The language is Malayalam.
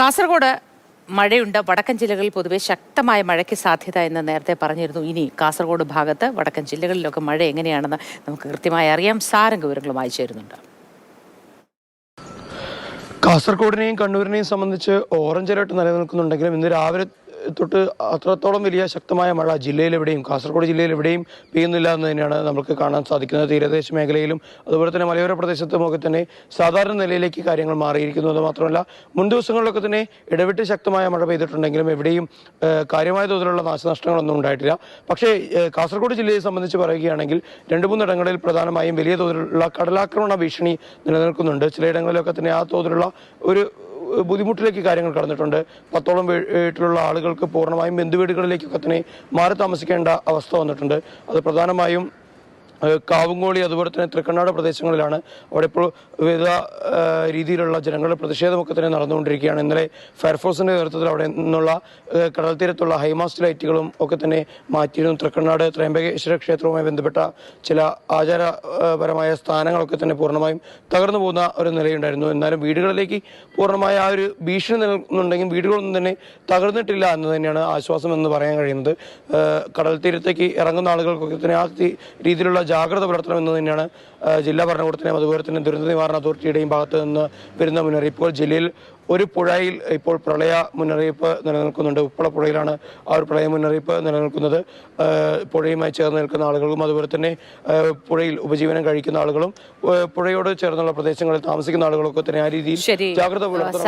കാസർഗോഡ് മഴയുണ്ട്. വടക്കൻ ജില്ലകളിൽ പൊതുവെ ശക്തമായ മഴയ്ക്ക് സാധ്യത എന്ന് നേരത്തെ പറഞ്ഞിരുന്നു. ഇനി കാസർഗോഡ് ഭാഗത്ത് വടക്കൻ ജില്ലകളിലൊക്കെ മഴ എങ്ങനെയാണെന്ന് നമുക്ക് കൃത്യമായി അറിയാം. സാരംഗ വിവരങ്ങളുമായി ചേരുന്നുണ്ട്. കാസർഗോഡിനെയും കണ്ണൂരിനെയും സംബന്ധിച്ച് ഓറഞ്ച് അലേർട്ട് നിലനിൽക്കുന്നുണ്ടെങ്കിലും ഇന്ന് രാവിലെ തൊട്ട് അത്രത്തോളം വലിയ ശക്തമായ മഴ ജില്ലയിലെവിടെയും കാസർഗോഡ് ജില്ലയിലെവിടെയും പെയ്യുന്നില്ല എന്ന് തന്നെയാണ് നമുക്ക് കാണാൻ സാധിക്കുന്നത്. തീരദേശ മേഖലയിലും അതുപോലെ തന്നെ മലയോര പ്രദേശത്തുമൊക്കെ തന്നെ സാധാരണ നിലയിലേക്ക് കാര്യങ്ങൾ മാറിയിരിക്കുന്നു. എന്ന് മാത്രമല്ല മുൻ ദിവസങ്ങളിലൊക്കെ തന്നെ ഇടവിട്ട് ശക്തമായ മഴ പെയ്തിട്ടുണ്ടെങ്കിലും എവിടെയും കാര്യമായ തോതിലുള്ള നാശനഷ്ടങ്ങളൊന്നും ഉണ്ടായിട്ടില്ല. പക്ഷേ കാസർഗോഡ് ജില്ലയെ സംബന്ധിച്ച് പറയുകയാണെങ്കിൽ രണ്ട് മൂന്നിടങ്ങളിൽ പ്രധാനമായും വലിയ തോതിലുള്ള കടലാക്രമണ ഭീഷണി നിലനിൽക്കുന്നുണ്ട്. ചിലയിടങ്ങളിലൊക്കെ തന്നെ ആ തോതിലുള്ള ഒരു ബുദ്ധിമുട്ടിലേക്ക് കാര്യങ്ങൾ കടന്നിട്ടുണ്ട്. പത്തോളം വീട്ടിലുള്ള ആളുകൾക്ക് പൂർണമായും ബന്ധുവീടുകളിലേക്കൊക്കെ തന്നെ മാറി താമസിക്കേണ്ട അവസ്ഥ വന്നിട്ടുണ്ട്. അത് പ്രധാനമായും കാവുങ്കോളി അതുപോലെ തന്നെ തൃക്കണ്ണാട് പ്രദേശങ്ങളിലാണ് അവിടെ ഇപ്പോൾ വിവിധ രീതിയിലുള്ള ജനങ്ങളുടെ പ്രതിഷേധമൊക്കെ തന്നെ നടന്നുകൊണ്ടിരിക്കുകയാണ്. ഇന്നലെ ഫയർഫോഴ്സിന്റെ നേതൃത്വത്തിൽ അവിടെ നിന്നുള്ള കടൽ തീരത്തുള്ള ഹൈമാസ്റ്റ് ലൈറ്റുകളും ഒക്കെ തന്നെ മാറ്റിയിരുന്നു. തൃക്കണ്ണാട് ത്രയംബകേശ്വര ക്ഷേത്രവുമായി ബന്ധപ്പെട്ട ചില ആചാരപരമായ സ്ഥാനങ്ങളൊക്കെ തന്നെ പൂർണമായും തകർന്നു പോകുന്ന ഒരു നിലയുണ്ടായിരുന്നു. എന്നാലും വീടുകളിലേക്ക് പൂർണമായ ആ ഒരു ഭീഷണി നിൽക്കുന്നുണ്ടെങ്കിൽ വീടുകളൊന്നും തന്നെ തകർന്നിട്ടില്ല എന്ന് തന്നെയാണ് ആശ്വാസം എന്ന് പറയാൻ കഴിയുന്നത്. കടൽ തീരത്തേക്ക് ഇറങ്ങുന്ന ആളുകൾക്കൊക്കെ തന്നെ ആ രീതിയിലുള്ള ജാഗ്രത പുലർത്തണമെന്ന് തന്നെയാണ് ജില്ലാ ഭരണകൂടത്തിനെയും അതുപോലെ തന്നെ ദുരന്ത നിവാരണ അതോറിറ്റിയുടെയും ഭാഗത്ത് നിന്ന് വരുന്ന മുന്നറിയിപ്പുകൾ ജില്ലയിൽ ഒരു പുഴയിൽ ഇപ്പോൾ പ്രളയ മുന്നറിയിപ്പ് നിലനിൽക്കുന്നുണ്ട്. ഉപ്പള പുഴയിലാണ് ആ ഒരു പ്രളയ മുന്നറിയിപ്പ് നിലനിൽക്കുന്നത്. പുഴയുമായി ചേർന്ന് നിൽക്കുന്ന ആളുകളും അതുപോലെ തന്നെ പുഴയിൽ ഉപജീവനം കഴിക്കുന്ന ആളുകളും പുഴയോട് ചേർന്നുള്ള പ്രദേശങ്ങളിൽ താമസിക്കുന്ന ആളുകളൊക്കെ തന്നെ ആ രീതിയിൽ ജാഗ്രത പുലർത്തണം